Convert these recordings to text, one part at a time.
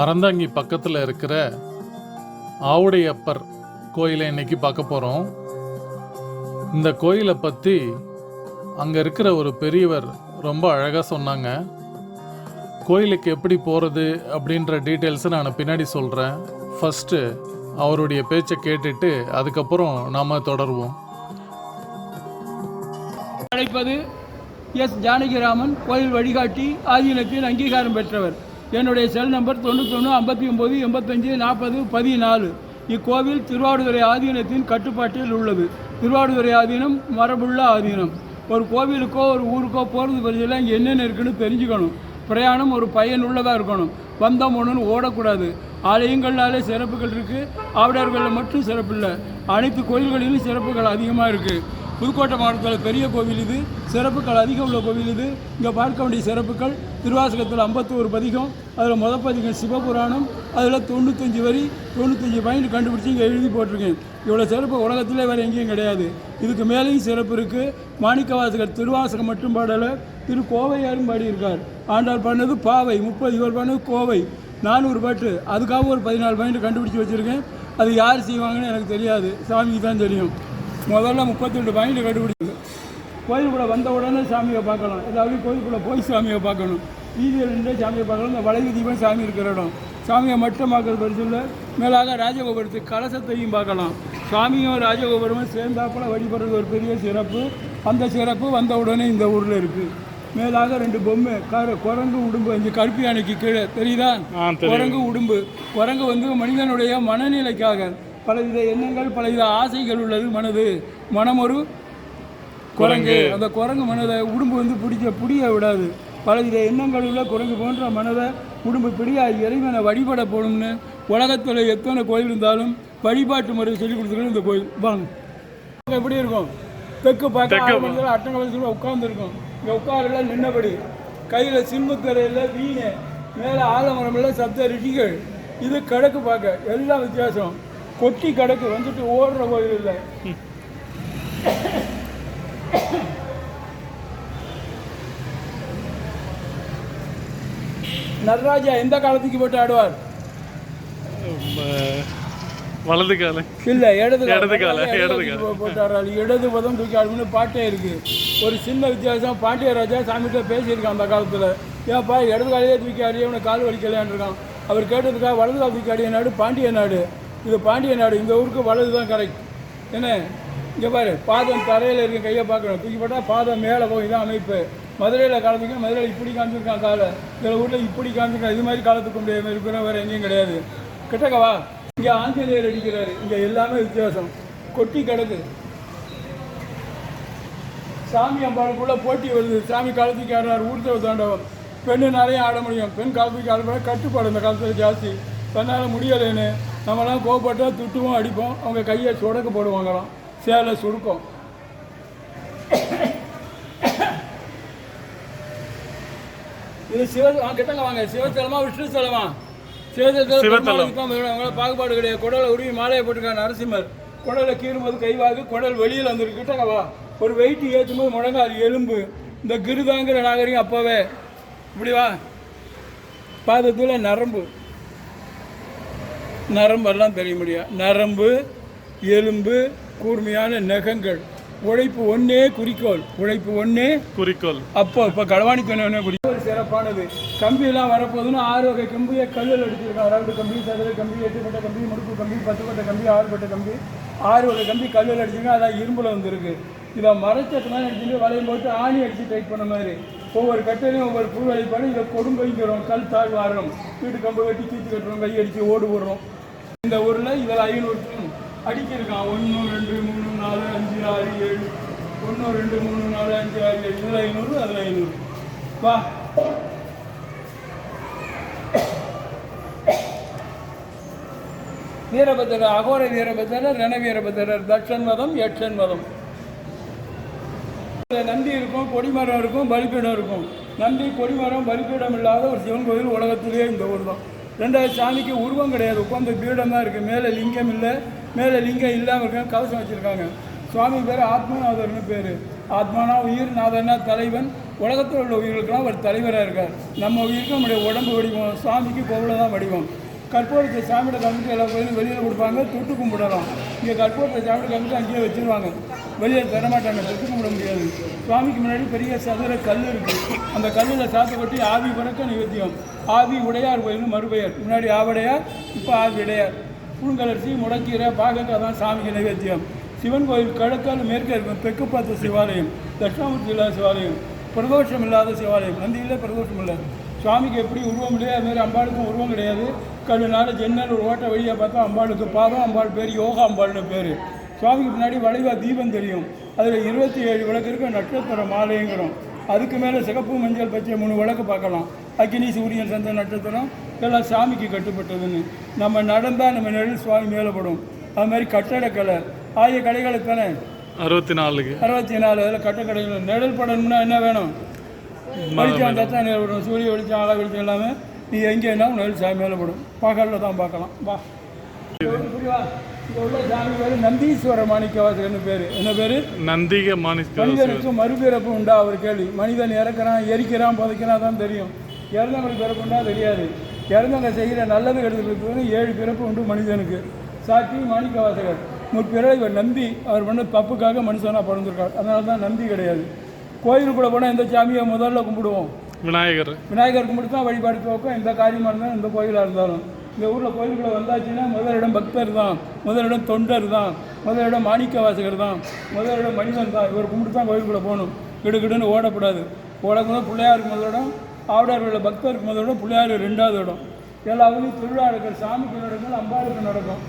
அறந்தாங்கி பக்கத்தில் இருக்கிற ஆவுடையப்பர் கோயிலை இன்னைக்கு பார்க்க போகிறோம் இந்த கோயிலை பற்றி அங்கே இருக்கிற ஒரு பெரியவர் ரொம்ப அழகாக சொன்னாங்க. கோயிலுக்கு எப்படி போகிறது அப்படின்ற டீட்டெயில்ஸை நான் பின்னாடி சொல்கிறேன் ஃபஸ்ட்டு அவருடைய பேச்சை கேட்டுட்டு அதுக்கப்புறம் நாம் தொடருவோம். அழைப்பது எஸ். ஜானகிராமன் கோயில் வழிகாட்டி ஆதீனத்தில் அங்கீகாரம் பெற்றவர். என்னுடைய செல் நம்பர் தொண்ணூத்தொன்று ஐம்பத்தி ஒம்பது எண்பத்தஞ்சு நாற்பது பதினாலு. இக்கோவில் திருவாடுதுறை ஆதீனத்தின் கட்டுப்பாட்டில் உள்ளது. திருவாடுதுறை ஆதீனம் மரபுள்ள ஆதீனம். ஒரு கோவிலுக்கோ ஒரு ஊருக்கோ போகிறது பட்சத்தில் இங்கே என்னென்ன இருக்குன்னு தெரிஞ்சுக்கணும். பிரயாணம் ஒரு பயனுள்ளதாக இருக்கணும். வந்தோம் ஒன்றுன்னு ஓடக்கூடாது. ஆலயங்கள்னாலே சிறப்புகள் இருக்குது ஆவிடர்களில் மட்டும் சிறப்பு இல்லை அனைத்து கோயில்களிலும் சிறப்புகள் அதிகமாக இருக்குது புதுக்கோட்டை மாவட்டத்தில் பெரிய கோவில் இது சிறப்புகள் அதிகம் உள்ள கோவில் இது. இங்கே பார்க்க வேண்டிய சிறப்புகள் திருவாசகத்தில் ஐம்பத்தோரு பதிகம் அதில் முத பதிகம் சிவபுராணம் அதில் தொண்ணூத்தஞ்சு வரி தொண்ணூத்தஞ்சு பாயிண்ட் கண்டுபிடிச்சி இங்கே எழுதி போட்டிருக்கேன். இவ்வளோ சிறப்பு உலகத்திலே வேறு எங்கேயும் கிடையாது. இதுக்கு மேலேயும் சிறப்பு இருக்குது மாணிக்கவாசகர் திருவாசகம் மட்டும் பாடலை திரு கோவையாரும் பாடியிருக்கார். ஆண்டாள் பாடினது பாவை முப்பது இவர் பாடினது கோவை நானூறு பாட்டு. அதுக்காக ஒரு பதினாலு பாயிண்ட் கண்டுபிடிச்சி வச்சுருக்கேன். அது யார் செய்வாங்கன்னு எனக்கு தெரியாது. சாமிக்கு தான் தெரியும். முதல்ல முப்பத்தெண்டு பாயிண்ட் கண்டுபிடிக்குது கோயிலுக்குள்ளே வந்த உடனே சாமியை பார்க்கலாம் ஏதாவது கோயிலுக்குள்ளே போய் சாமியை பார்க்கணும். வீதியில் நின்று சாமியை பார்க்கலாம் இந்த வளைவு தீபம் சாமி இருக்கிற இடம். சாமியை மட்டும் பார்க்கறது பெருசு இல்லை மேலாக ராஜகோபுரத்துக்கு கலசத்தையும் பார்க்கலாம். சாமியும் ராஜகோபுரமும் சேர்ந்தாப்புல வழிபடுறது ஒரு பெரிய சிறப்பு. அந்த சிறப்பு வந்த உடனே இந்த ஊரில் இருக்குது மேலாக ரெண்டு பொம்மை கரு குரங்கு உடும்பு இந்த கருப்பு யானைக்கு கீழே தெரியுதா. குரங்கு உடும்பு. குரங்கு வந்து மனிதனுடைய மனநிலைக்காக பலவித எண்ணங்கள் பலவித ஆசைகள் உள்ளது மனது. மனம் ஒரு குரங்கு. அந்த குரங்கு மனதை உடும்பு வந்து பிடிக்க பிடிய விடாது. பலவித எண்ணங்கள் உள்ள குரங்கு போன்ற மனதை உடும்பு பிடியா இறைவனை வழிபட போகணும்னு உலகத்தில் எத்தனை கோயில் இருந்தாலும் வழிபாட்டு முறை சொல்லி கொடுத்துருக்கணும் இந்த கோயில். வாங்க. எப்படி இருக்கும்? தெற்கு பார்க்க அட்டங்க வயசுல உட்காந்துருக்கும் இங்கே உட்காரல நின்னபடி கையில் சிம்புத்தரையில் வீணை மேலே ஆலமரமில் சப்த ரிஷிகள். இது கிழக்கு பார்க்க. எல்லாம் வித்தியாசம். கொட்டி கிடக்கு வந்துட்டு ஓடுற கோயில் இல்லை. நடராஜா எந்த காலத்துக்கு போட்டு ஆடுவார்? வலது கால. இல்ல இடது இடது கால, இடது இடது பதம் தூக்கி ஆடுன்னு பாட்டே இருக்கு. ஒரு சின்ன வித்தியாசம். பாண்டிய ராஜா சாமிகிட்ட பேசியிருக்கான் அந்த காலத்துல. ஏப்பா இடது காலையே தூக்கி ஆடி அவனை கால் வலிக்கலையான் இருக்கான். அவர் கேட்டதுக்காக வலது கால் தூக்கி ஆடிய நாடு பாண்டிய நாடு. இது பாண்டிய நாடு இந்த ஊருக்கு வலது தான் கரெக்ட் என்ன? இங்கே பாரு பாதம் தரையில் இருக்க கையை பார்க்கணும். தூக்கிப்பட்டால் பாதம் மேலே போய் தான் அமைப்பு. மதுரையில் காலத்துக்கு மதுரையில் இப்படி காமிச்சிருக்கான் காலை. சில ஊரில் இப்படி காமிச்சிருக்கான். இது மாதிரி காலத்துக்கு முடியாது இருக்கிற வேறு எங்கேயும் கிடையாது. கிட்டக்கவா இங்கே ஆஞ்சநேயர் அடிக்கிறாரு. இங்கே எல்லாமே வித்தியாசம். கொட்டி கிடக்கு. சாமி அம்பாளுக்குள்ளே போட்டி வருது. சாமி காலத்துக்கு ஆடுறாரு ஊர்த்தவ தாண்டவம். பெண்ணு நிறைய ஆட முடியும். பெண் காலத்துக்கு ஆடுற கட்டுப்பாடு. இந்த காலத்தில் ஜாஸ்தி. தன்னால் முடியலைன்னு. நம்மலாம் கோவப்பட்டா துட்டுவோம் அடிப்போம். அவங்க கையை சுடக்க போடுவாங்களாம். சேலை சுருக்கம். இது சிவ கிட்டங்க வாங்க. சிவத்தலமா விஷ்ணு ஸ்தலமா சிவத்தலம். பாகுபாடு கிடையாது. குடலை உருவி மாலையை போட்டுருக்காங்க நரசிம்மர். குடலை கீறும்போது கைவாகு குடல் வெளியில் வந்துருக்கு. கிட்டங்க வா. ஒரு வெயிட் ஏற்றும் போது முழங்காது எலும்பு. இந்த கிருதாங்கிற நாகரிகம் அப்போவே. இப்படி வா. பாதத்தில் நரம்பு. நரம்பெல்லாம் தெரிய முடியும் நரம்பு எலும்பு கூர்மையான நகங்கள். உழைப்பு ஒன்றே குறிக்கோள். உழைப்பு ஒன்றே குறிக்கோள். அப்போ இப்போ களவாணி துணை குறி ஒரு சிறப்பானது. கம்பியெல்லாம் வரப்போகுதுன்னு ஆறு வகை கம்பியை கல்லில் அடிச்சிருக்காங்க ரெண்டு கம்பி சதுர கம்பி எட்டு பட்ட கம்பி முடுக்கு கம்பி பத்து பட்ட கம்பி ஆறு பட்ட கம்பி. ஆறு வகை கம்பி கல்லில் அடிச்சிருக்காங்க அதான் இரும்பில் வந்திருக்கு. இதை மரச்சட்டெல்லாம் அடிச்சுட்டு வளையம் போட்டு ஆணி அடிச்சு டைட் பண்ண மாதிரி. ஒவ்வொரு கட்டையிலையும் ஒவ்வொரு புல் வழிபாடு இதை கொடுங்கைங்கிறோம் கல் தாழ் வாடுறோம் வீட்டு கம்பு வெட்டி தூக்கி கட்டுறோம். கை அடித்து ஓடு போடுறோம். இந்த ஊரில் இதில் ஐநூறு அடிக்கிருக்கான் ஒன்று ரெண்டு மூணு நாலு அஞ்சு ஆறு ஏழு. ஒன்று ரெண்டு மூணு நாலு அஞ்சு ஆறு ஏழு. இதில் ஐநூறு அதில் ஐநூறு. வா. வீரபத்திரர் அகோர வீரபத்திரர் ரண வீரபத்திரர் தட்சன் மதம் யட்சன் மதம் நந்தி இருக்கும் கொடிமரம் இருக்கும் பலிப்பீடம் இருக்கும். நந்தி கொடிமரம் பலிப்பீடம் இல்லாத ஒரு சிவன் கோயில் உலகத்திலேயே இந்த ஊர் தான் ரெண்டாவது சாமிக்கு உருவம் கிடையாது. உட்காந்து பீடம் தான் இருக்குது மேலே லிங்கம் இல்லை. மேலே லிங்கம் இல்லாமல் இருக்காங்க. கவசம் வச்சுருக்காங்க. சுவாமி பேர் ஆத்மநாதர்னு பேர். ஆத்மானா உயிர் நாதனா தலைவன். உலகத்தில் உள்ள உயிர்களுக்கெல்லாம் ஒரு தலைவராக இருக்கார். நம்ம உயிருக்கு நம்முடைய உடம்பு வடிவம். சாமிக்கு கோவில தான் வடிவம். கற்பூரத்தை சாமியோட கம்பிட்டு எல்லா கோயிலும் வெளியில் கொடுப்பாங்க. தொட்டு கும்பிடலாம். இங்கே கற்பூரத்தை சாமியோட கம்பிட்டு அங்கேயே வச்சுருவாங்க. வெளியில் தரமாட்டாங்க தொட்டு கும்பிட முடியாது. சுவாமிக்கு முன்னாடி பெரிய சதுர கல் இருக்குது அந்த கல்லில் சாத்து கொட்டி ஆவி பறக்க நிவேத்தியம். ஆவி உடையார் கோயில்னு மறுபெயர். முன்னாடி ஆவடையார் இப்போ ஆவி இடையார் புழுங்கலரிசி முடக்கீரை பாகக்காய் தான் சாமிக்கு நைவேத்தியம். சிவன் கோயில் கிழக்கால் மேற்கே இருக்கும் தெற்கு பார்த்த சிவாலயம் தட்சிணாமூர்த்தி இல்லாத சிவாலயம் பிரதோஷம் இல்லாத சிவாலயம். நந்தியில் பிரதோஷம் இல்லை. சுவாமிக்கு எப்படி உருவம் இல்லையோ அதுமாதிரி அம்பாளுக்கும் உருவம் கிடையாது. கல்லுனால ஜன்னல் ஒரு ஓட்ட வழியாக பார்த்தா அம்பாளுக்கு பாதம் அம்பாள் பேர் யோகா அம்பாள்னு பேர். சுவாமிக்கு பின்னாடி வளைவா தீபம் தெரியும். அதில் இருபத்தி ஏழு விளக்கு இருக்க நட்சத்திர மாலைங்கிறோம். அதுக்கு மேலே சிகப்பு மஞ்சள் பச்சை மூணு விளக்கு பார்க்கலாம். அக்கினி சூரியன் சந்திர நட்சத்திரம் எல்லாம் சாமிக்கு கட்டுப்பட்டதுன்னு. நம்ம நடந்தால் நம்ம நிழல் சுவாமி மேலே படும். அது மாதிரி கட்டடக்கலை. ஆய கடைகளுக்கு தானே அறுபத்தி நாலுக்கு அறுபத்தி நாலு அதில் கட்டக்கடைகள் நிழல் படணும்னா என்ன வேணும்? வெளிச்சம் தான் நிழல் படும் சூரிய வெளிச்சம் ஆள வெளிச்சம் இல்லாமல் நீ எங்கே என்ன நிழல் சாமி மேலே படும். பகலில் தான் பார்க்கலாம். வா. புரியுவா இங்கே உள்ள சாமி பேர். நந்தீஸ்வர மாணிக்கவாசகர்னு பேர் என்ன பேர்? நந்திக மாணிக்க மனிதனுக்கு மறுபிறப்பு உண்டா? அவர் கேள்வி. மனிதன் இறக்குறான் எரிக்கிறான் புதைக்கிறான் தான் தெரியும். இறந்தவங்களுக்கு பிறப்பு உண்டா? தெரியாது. இறந்தவங்க செய்கிற நல்லது கெடுதலுக்கு ஏழு பிறப்பு உண்டு மனிதனுக்கு. சாட்சி மாணிக்கவாசகர். முற்பிற இவர் நந்தி. அவர் பண்ண தப்புக்காக மனுஷனாக பிறந்திருக்கார். அதனால தான் நந்தி கிடையாது. கோயிலுக்குள்ளே போனால் எந்த சாமியை முதல்ல கும்பிடுவோம்? விநாயகர். விநாயகர் கும்பிட்டு தான் வழிபாடு துவக்கம். எந்த காரியமாக இருந்தாலும் எந்த கோயிலாக இருந்தாலும். இந்த ஊரில் கோயிலுக்குள்ளே வந்தாச்சுன்னா முதலிடம் பக்தர் தான் முதலிடம் தொண்டர் தான் முதலிடம் மாணிக்க வாசகர் தான் முதலிடம் மனிதன் தான். இவர் கும்பிட்டு தான் கோயிலுக்குள்ளே போகணும். கிடுகிடுன்னு ஓடக்கூடாது. ஓடக்கூட பிள்ளையாருக்கு முதலிடம் ஆவடார் உள்ள பக்தருக்கு முதலிடம் பிள்ளையார் ரெண்டாவது இடம். எல்லா திருவிழா நடக்கிற சாமிக்கு நடக்கும் அம்பாளுக்கு நடக்கும்.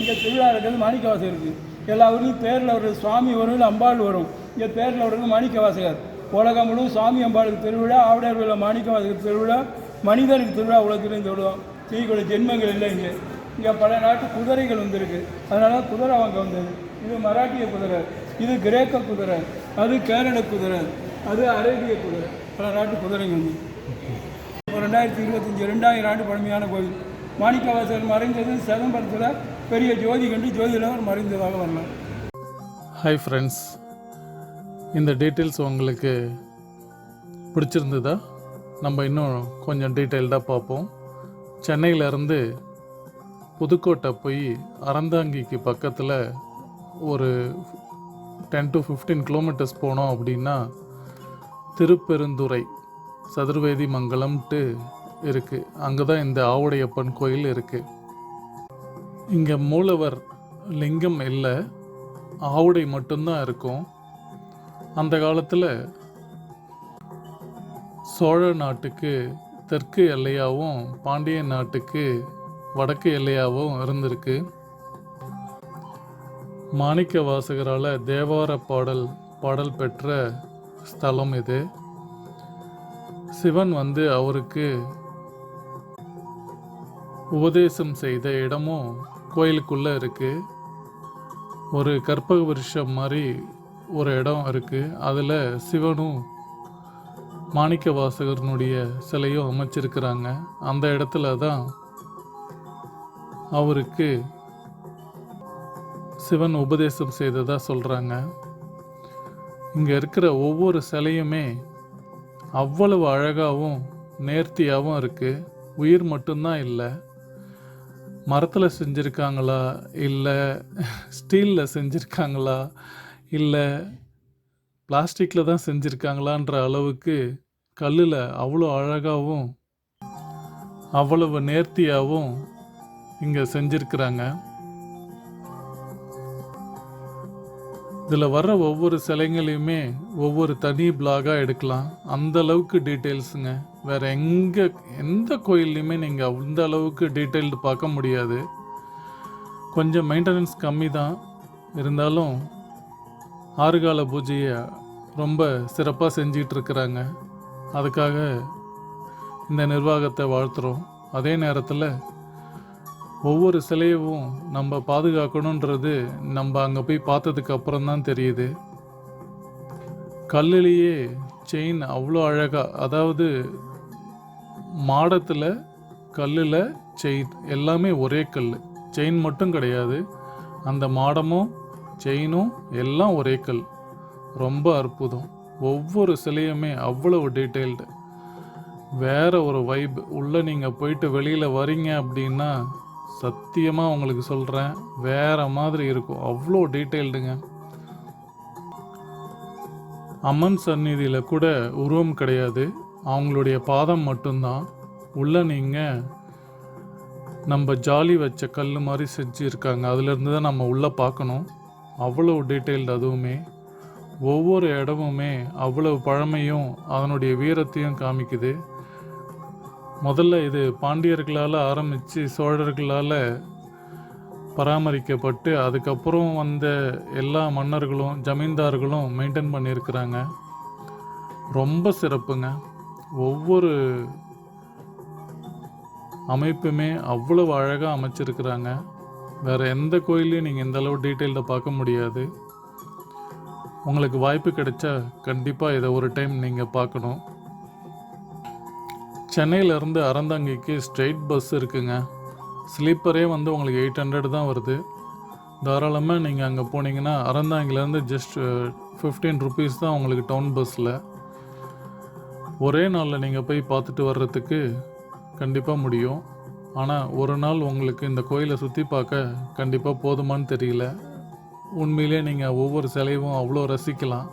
இங்கே திருவிழா இருக்கிறது மாணிக்க வாசகருக்கு எல்லா ஊர்லேயும் தேரில் ஒரு சுவாமி வரும் இல்லை அம்பாள் வரும். இங்கே தேரில் வர்றது மாணிக்க வாசகர் உலகம் முழுவதும் சுவாமி அம்பாளுக்கு திருவிழா ஆவடையார் உள்ள மாணிக்க வாசகர் திருவிழா மனிதனுக்கு திருவிழா உலகத்திலும் இந்த விடுவோம் செய்யக்கூடிய ஜென்மங்கள் இல்லை இங்கே. இங்கே பல நாட்டு குதிரைகள் வந்திருக்கு. அதனால குதிரை வாங்க வந்தது. இது மராட்டிய குதிரை. இது கிரேக்க குதிரை. அது கேரள குதிரை. அது அரேபிய குதிரை. பல நாட்டு குதிரைங்க வந்து. இப்போ ரெண்டாயிரத்தி இருபத்தஞ்சி ரெண்டாயிரம் ஆண்டு பழமையான கோயில் மாணிக்கவாசகர் மறைந்தது சிதம்பரத்தில் பெரிய ஜோதி கண்டு ஜோதியிலவர் மறைந்ததாக வரலாம் ஹாய் ஃப்ரெண்ட்ஸ் இந்த டீட்டெயில்ஸ் உங்களுக்கு பிடிச்சிருந்ததா? நம்ம இன்னும் கொஞ்சம் டீட்டெயில்டாக பார்ப்போம். சென்னையிலேருந்து புதுக்கோட்டை போய் அறந்தாங்கிக்கு பக்கத்தில் ஒரு டென் டு ஃபிஃப்டீன் கிலோமீட்டர்ஸ் போனோம் அப்படின்னா திருப்பெருந்துறை சதுர்வேதி மங்கலம்ட்டு இருக்குது அங்கே தான் இந்த ஆவுடையப்பன் கோயில் இருக்குது இங்கே மூலவர் லிங்கம் இல்லை ஆவுடை மட்டும்தான் இருக்கும். அந்த காலத்தில் சோழ நாட்டுக்கு தெற்கு எல்லையாகவும் பாண்டிய நாட்டுக்கு வடக்கு எல்லையாகவும் இருந்திருக்கு. மாணிக்க வாசகரால் தேவார பாடல் பாடல் பெற்ற ஸ்தலம் இது. சிவன் வந்து அவருக்கு உபதேசம் செய்த இடமும் கோயிலுக்குள்ளே இருக்குது ஒரு கற்பக விருஷம் மாதிரி ஒரு இடம் இருக்குது அதில் சிவனும் மாணிக்க வாசகர்னுடைய சிலையும் அமைச்சிருக்கிறாங்க. அந்த இடத்துல தான் அவருக்கு சிவன் உபதேசம் செய்ததாக சொல்கிறாங்க இங்கே இருக்கிற ஒவ்வொரு சிலையுமே அவ்வளவு அழகாகவும் நேர்த்தியாகவும் இருக்குது உயிர் மட்டும்தான் இல்லை. மரத்தில் செஞ்சுருக்காங்களா? இல்லை. ஸ்டீலில் செஞ்சுருக்காங்களா? இல்லை. பிளாஸ்டிக்கில் தான் செஞ்சுருக்காங்களான்ற அளவுக்கு கல்லில் அவ்வளோ அழகாகவும் அவ்வளவு நேர்த்தியாகவும் இங்கே செஞ்சுருக்கிறாங்க. இதில் வர்ற ஒவ்வொரு சிலைங்களையுமே ஒவ்வொரு தனி பிளாகாக எடுக்கலாம். அந்த அளவுக்கு டீட்டெயில்ஸுங்க. வேறு எங்கே எந்த கோயில்லையுமே நீங்கள் அந்த அளவுக்கு டீட்டெயில்டு பார்க்க முடியாது. கொஞ்சம் மெயின்டெனன்ஸ் கம்மி தான் இருந்தாலும் ஆறுகால பூஜையை ரொம்ப சிறப்பாக செஞ்சிகிட்டு இருக்கிறாங்க. அதுக்காக இந்த நிர்வாகத்தை வாழ்த்துறோம். அதே நேரத்தில் ஒவ்வொரு சிலையவும் நம்ம பாதுகாக்கணுன்றது நம்ம அங்கே போய் பார்த்ததுக்கு அப்புறம் தான் தெரியுது. கல்லுலேயே செயின் அவ்வளோ அழகாக அதாவது மாடத்தில் கல்லில் செயின் எல்லாமே ஒரே கல் செயின் மட்டும் கிடையாது. அந்த மாடமும் செயினும் எல்லாம் ஒரே கல். ரொம்ப அற்புதம். ஒவ்வொரு சிலையுமே அவ்வளவு டீட்டெயில்டு வேற ஒரு வைப். உள்ளே நீங்கள் போயிட்டு வெளியில் வரீங்க அப்படின்னா சத்தியமாக உங்களுக்கு சொல்கிறேன் வேற மாதிரி இருக்கும். அவ்வளோ டீட்டெயில்டுங்க அம்மன் சந்நிதியில் கூட உருவம் கிடையாது. அவங்களுடைய பாதம் மட்டும்தான். உள்ள நீங்கள் நம்ம ஜாலி வச்ச கல் மாதிரி செஞ்சுருக்காங்க. அதுலேருந்து தான் நம்ம உள்ளே பார்க்கணும். அவ்வளோ டீட்டெயில்டு அதுவுமே. ஒவ்வொரு இடமுமே அவ்வளவு பழமையும் அதனுடைய வீரத்தையும் காமிக்குது. முதல்ல இது பாண்டியர்களால் ஆரம்பித்து சோழர்களால் பராமரிக்கப்பட்டு அதுக்கப்புறம் வந்த எல்லா மன்னர்களும் ஜமீன்தார்களும் மெயின்டைன் பண்ணியிருக்கிறாங்க. ரொம்ப சிறப்புங்க. ஒவ்வொரு அமைப்புமே அவ்வளவு அழகாக அமைச்சிருக்கிறாங்க. வேறு எந்த கோயிலையும் நீங்கள் இந்த அளவு டீட்டெயில்டாக பார்க்க முடியாது. உங்களுக்கு வாய்ப்பு கிடைச்சா கண்டிப்பாக இதை ஒரு டைம் நீங்கள் பார்க்கணும். சென்னையிலேருந்து அறந்தாங்கிக்கு ஸ்ட்ரெயிட் பஸ் இருக்குங்க. ஸ்லீப்பரே வந்து உங்களுக்கு எயிட் ஹண்ட்ரட் தான் வருது. தாராளமாக நீங்கள் அங்கே போனீங்கன்னா அறந்தாங்கிலேருந்து ஜஸ்ட் ஃபிஃப்டீன் ருபீஸ் தான் உங்களுக்கு டவுன் பஸ்ஸில் ஒரே நாளில் நீங்கள் போய் பார்த்துட்டு வர்றதுக்கு கண்டிப்பாக முடியும். ஆனால் ஒரு நாள் உங்களுக்கு இந்த கோயிலை சுற்றி பார்க்க கண்டிப்பாக போதுமான்னு தெரியல. உண்மையிலே நீங்கள் ஒவ்வொரு சிலையும் அவ்வளோ ரசிக்கலாம்.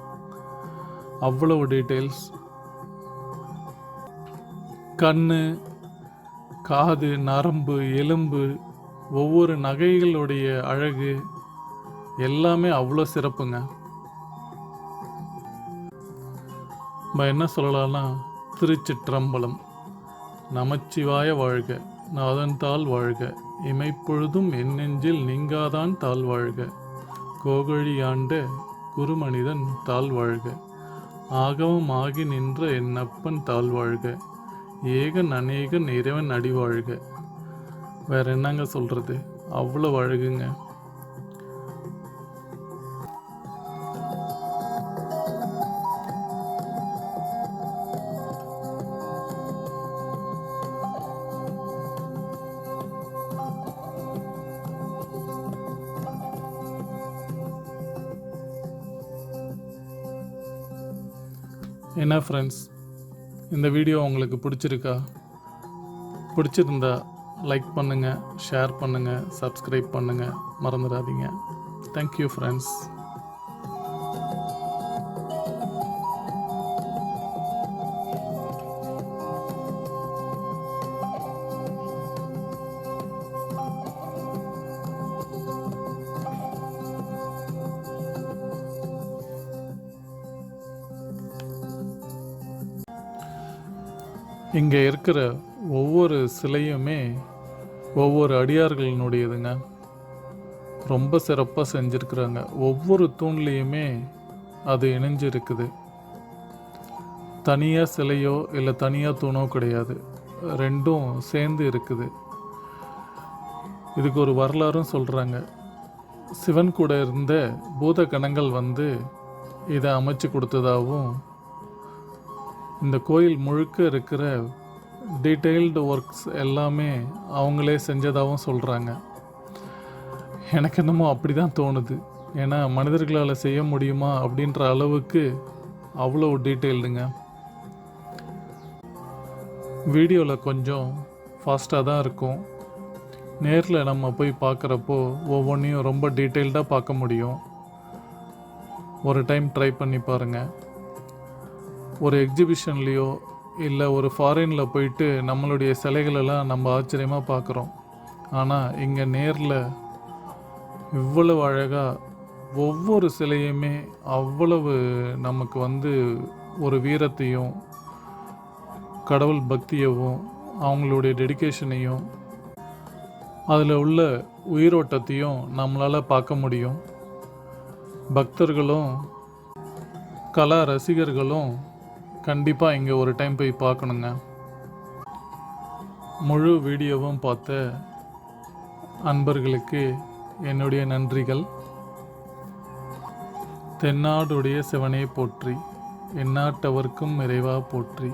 அவ்வளவு டீட்டெயில்ஸ் கண் காது நரம்பு எலும்பு ஒவ்வொரு நகைகளுடைய அழகு எல்லாமே அவ்வளோ சிறப்புங்க. நம்ம என்ன சொல்லலாம்னா திருச்சிற்றம்பலம். நமச்சிவாய வாழ்க. நாதன் தாள் வாழ்க. இமைப்பொழுதும் என் நெஞ்சில் நீங்காதான் தாழ் வாழ்க. கோகழியாண்ட குருமனிதன் தாழ் வாழ்க. ஆகவம் ஆகி நின்ற என் அப்பன் தாழ் வாழ்க. ஏகன் அநேகன் இறைவன் அடி வாழ்க. வேற என்னங்க சொல்றது? அவ்வளோ அழகுங்க. என்ன ஃப்ரெண்ட்ஸ் இந்த வீடியோ உங்களுக்கு பிடிச்சிருக்கா? பிடிச்சிருந்தா லைக் பண்ணுங்கள் ஷேர் பண்ணுங்கள் சப்ஸ்கிரைப் பண்ணுங்கள் மறந்துடாதீங்க. தேங்க்யூ ஃப்ரெண்ட்ஸ் இங்கே இருக்கிற ஒவ்வொரு சிலையுமே ஒவ்வொரு அடியார்களினுடையதுங்க. ரொம்ப சிறப்பாக செஞ்சுருக்குறாங்க. ஒவ்வொரு தூண்லேயுமே அது இணைஞ்சு இருக்குது தனியாக சிலையோ இல்லை தனியாக தூணோ கிடையாது. ரெண்டும் சேர்ந்து இருக்குது. இதுக்கு ஒரு வரலாறும் சொல்கிறாங்க சிவன் கூட இருந்த பூத கணங்கள் வந்து இதை அமைச்சு கொடுத்ததாகவும் இந்த கோயில் முழுக்க இருக்கிற டீட்டெயில்டு ஒர்க்ஸ் எல்லாமே அவங்களே செஞ்சதாகவும் சொல்கிறாங்க எனக்கு என்னமோ அப்படி தான் தோணுது. ஏன்னா மனிதர்களால் செய்ய முடியுமா அப்படின்ற அளவுக்கு அவ்வளோ டீட்டெயில்டுங்க வீடியோவில் கொஞ்சம் ஃபாஸ்ட்டாக தான் இருக்கும். நேரில் நம்ம போய் பார்க்குறப்போ ஒவ்வொன்றையும் ரொம்ப டீட்டெயில்டாக பார்க்க முடியும். ஒரு டைம் ட்ரை பண்ணி பாருங்கள் ஒரு எக்ஸிபிஷன்லேயோ இல்லை ஒரு ஃபாரினில் போயிட்டு நம்மளுடைய சிலைகளெல்லாம் நம்ம ஆச்சரியமாக பார்க்குறோம். ஆனால் இங்கே நேரில் இவ்வளவு அழகாக ஒவ்வொரு சிலையுமே அவ்வளவு நமக்கு வந்து ஒரு வீரத்தையும் கடவுள் பக்தியவும் அவங்களுடைய டெடிகேஷனையும் அதில் உள்ள உயிரோட்டத்தையும் நம்மளால் பார்க்க முடியும். பக்தர்களும் கலா ரசிகர்களும் கண்டிப்பாக இங்கே ஒரு டைம் போய் பார்க்கணுங்க. முழு வீடியோவும் பார்த்த அன்பர்களுக்கு என்னுடைய நன்றிகள். தென்னாடுடைய சிவனே போற்றி எந்நாட்டவர்க்கும் நிறைவாக போற்றி.